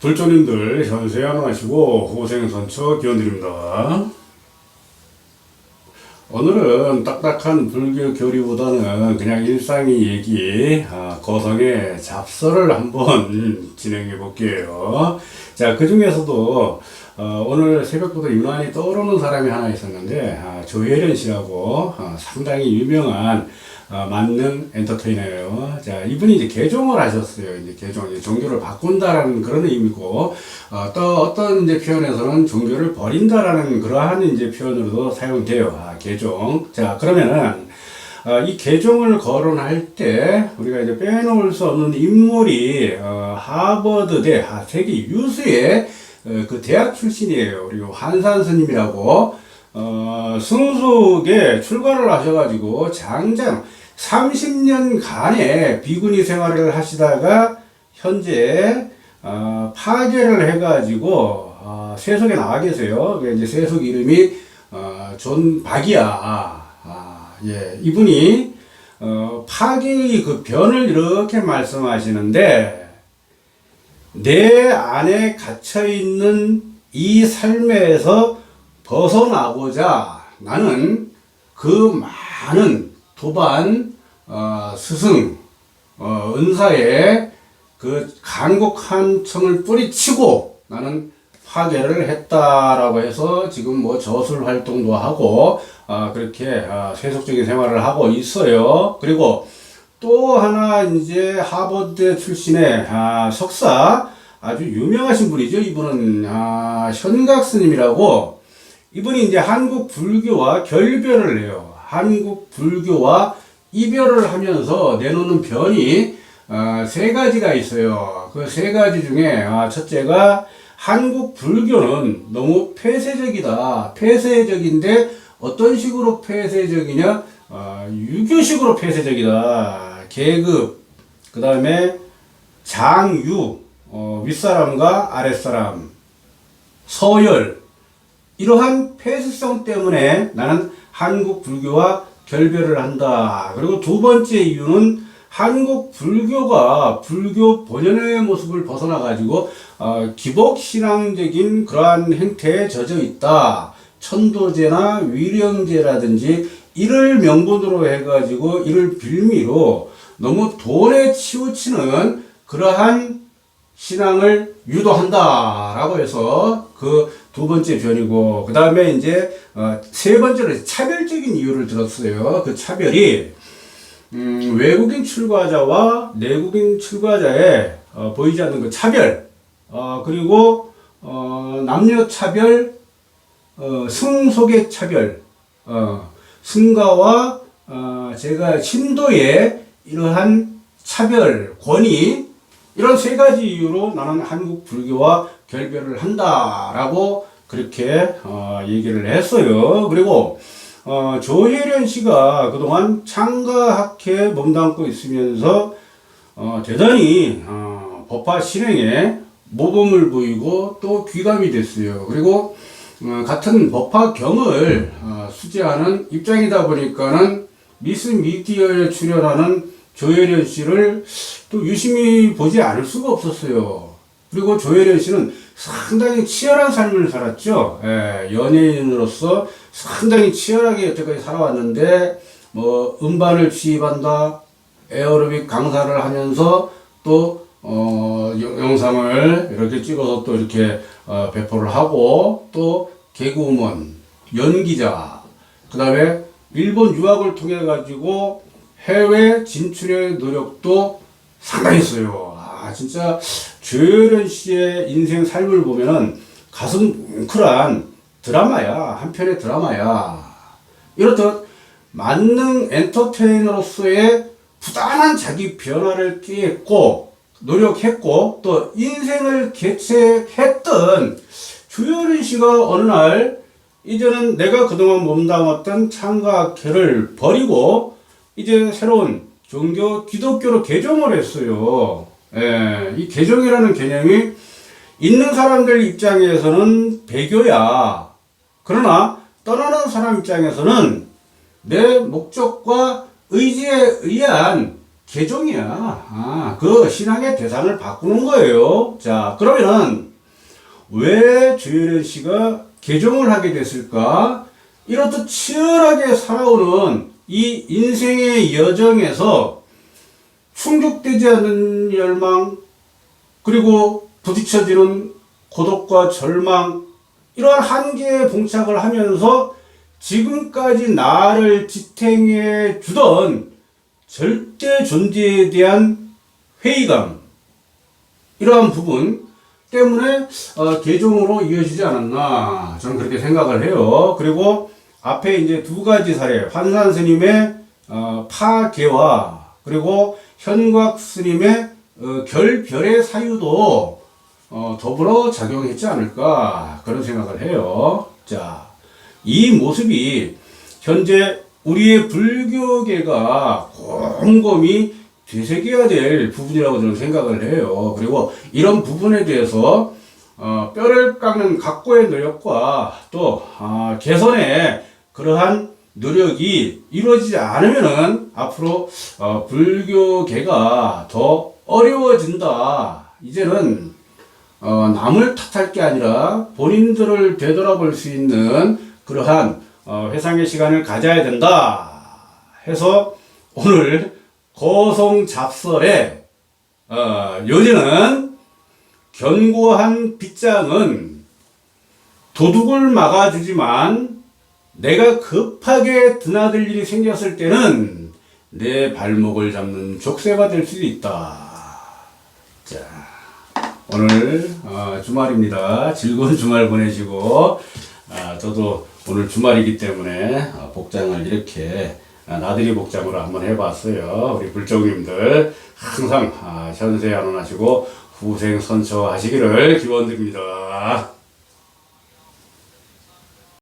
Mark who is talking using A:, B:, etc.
A: 불조님들 현세 안녕하시고 호생 선처 기원드립니다. 오늘은 딱딱한 불교 교리보다는 그냥 일상의 얘기, 아, 거성의 잡설을 한번 진행해 볼게요. 자, 그 중에서도 어, 오늘 새벽부터 유난히 떠오르는 사람이 하나 있었는데 아, 조혜련 씨라고 아, 상당히 유명한 아, 만능 엔터테이너예요. 자, 이분이 이제 개종을 하셨어요. 이제 개종, 이제 종교를 바꾼다라는 그런 의미고, 어, 또 어떤 이제 표현에서는 종교를 버린다라는 그러한 이제 표현으로도 사용돼요. 아, 개종. 자, 그러면은, 어, 이 개종을 거론할 때 우리가 이제 빼놓을 수 없는 인물이 어, 하버드대 아, 세계 유수의 어, 그 대학 출신이에요. 그리고 한산 스님이라고 어, 승숙에 출가를 하셔가지고 장장 30년간의 비구니 생활을 하시다가 현재 어, 파괴를 해가지고 어, 세속에 나와 계세요. 그 이제 세속 이름이 어, 존 박이야. 아, 예, 이분이 어, 파괴의 그 변을 이렇게 말씀하시는데 내 안에 갇혀 있는 이 삶에서 벗어나고자 나는 그 많은 도반 어, 스승 어, 은사의 그 간곡한 청을 뿌리치고 나는 파괴를 했다라고 해서 지금 뭐 저술 활동도 하고 어, 그렇게 어, 세속적인 생활을 하고 있어요. 그리고 또 하나 이제 하버드 출신의 아, 석사 아주 유명하신 분이죠. 이분은 아, 현각 스님이라고 이분이 이제 한국 불교와 결별을 해요. 한국 불교와 이별을 하면서 내놓는 변이 어, 세 가지가 있어요. 그 세 가지 중에 아, 첫째가 한국 불교는 너무 폐쇄적이다. 폐쇄적인데 어떤 식으로 폐쇄적이냐? 어, 유교식으로 폐쇄적이다. 계급, 그 다음에 장유, 어, 윗사람과 아랫사람, 서열, 이러한 폐쇄성 때문에 나는 한국 불교와 결별을 한다. 그리고 두 번째 이유는 한국 불교가 불교 본연의 모습을 벗어나 가지고 어, 기복 신앙적인 그러한 행태에 젖어 있다. 천도제나 위령제라든지 이를 명분으로 해가지고 이를 빌미로 너무 돈에 치우치는 그러한 신앙을 유도한다라고 해서 그 두 번째 변이고 그 다음에 이제 어, 세 번째로 차별적인 이유를 들었어요. 그 차별이 음, 외국인 출가자와 내국인 출가자의 어, 보이지 않는 그 차별 어, 그리고 어, 남녀 차별 어, 승속의 차별 어, 승가와 어, 제가 신도의 이러한 차별 권위 이런 세 가지 이유로 나는 한국 불교와 결별을 한다라고 그렇게 어, 얘기를 했어요. 그리고 어, 조혜련 씨가 그동안 창가학회에 몸담고 있으면서 어, 대단히 어, 법화 실행에 모범을 보이고 또 귀감이 됐어요. 그리고 어, 같은 법화경을 어, 수재하는 입장이다 보니까는 미스 미디어에 출연하는 조혜련 씨를 또 유심히 보지 않을 수가 없었어요. 그리고 조혜련 씨는 상당히 치열한 삶을 살았죠. 예, 연예인으로서 상당히 치열하게 여태까지 살아왔는데, 뭐, 음반을 취입한다, 에어로빅 강사를 하면서 또, 어, 영- 영상을 이렇게 찍어서 또 이렇게, 어, 배포를 하고, 또, 개그우먼, 연기자, 그 다음에 일본 유학을 통해 가지고 해외 진출의 노력도 상당했어요. 아, 진짜 조혜련 씨의 인생 삶을 보면은 가슴 뭉클한 드라마야. 한 편의 드라마야. 이렇듯 만능 엔터테이너로서의 부단한 자기 변화를 꾀했고 노력했고 또 인생을 개최했던 조혜련 씨가 어느 날 이제는 내가 그동안 몸담았던 창가학회를 버리고 이제 새로운 종교 기독교로 개종을 했어요. 예, 이 개종이라는 개념이 있는 사람들 입장에서는 배교야. 그러나 떠나는 사람 입장에서는 내 목적과 의지에 의한 개종이야. 아, 그 신앙의 대상을 바꾸는 거예요. 자, 그러면은 왜 조혜련 씨가 개종을 하게 됐을까? 이렇듯 치열하게 살아오는 이 인생의 여정에서 충족되지 않는 열망, 그리고 부딪혀지는 고독과 절망, 이러한 한계에 봉착을 하면서 지금까지 나를 지탱해 주던 절대 존재에 대한 회의감, 이러한 부분 때문에 어, 개종으로 이어지지 않았나 저는 그렇게 생각을 해요. 그리고 앞에 이제 두 가지 사례 환산 스님의 어, 파계와 그리고 현곽 스님의 어, 결별의 사유도 어, 더불어 작용했지 않을까 그런 생각을 해요. 자, 이 모습이 현재 우리의 불교계가 곰곰이 되새겨야 될 부분이라고 저는 생각을 해요. 그리고 이런 부분에 대해서 어, 뼈를 깎는 각고의 노력과 또 아, 개선의 그러한 노력이 이루어지지 않으면은 앞으로 어, 불교계가 더 어려워진다. 이제는 어, 남을 탓할 게 아니라 본인들을 되돌아볼 수 있는 그러한 어, 회상의 시간을 가져야 된다. 해서 오늘 고송 잡설의 어, 요지는 견고한 빗장은 도둑을 막아주지만 내가 급하게 드나들 일이 생겼을 때는 내 발목을 잡는 족쇄가 될 수도 있다. 자, 오늘 어, 주말입니다. 즐거운 주말 보내시고 아, 저도 오늘 주말이기 때문에 어, 복장을 이렇게 아, 나들이 복장으로 한번 해봤어요. 우리 불정님들 항상 아, 현세 안원하시고 후생 선처하시기를 기원드립니다.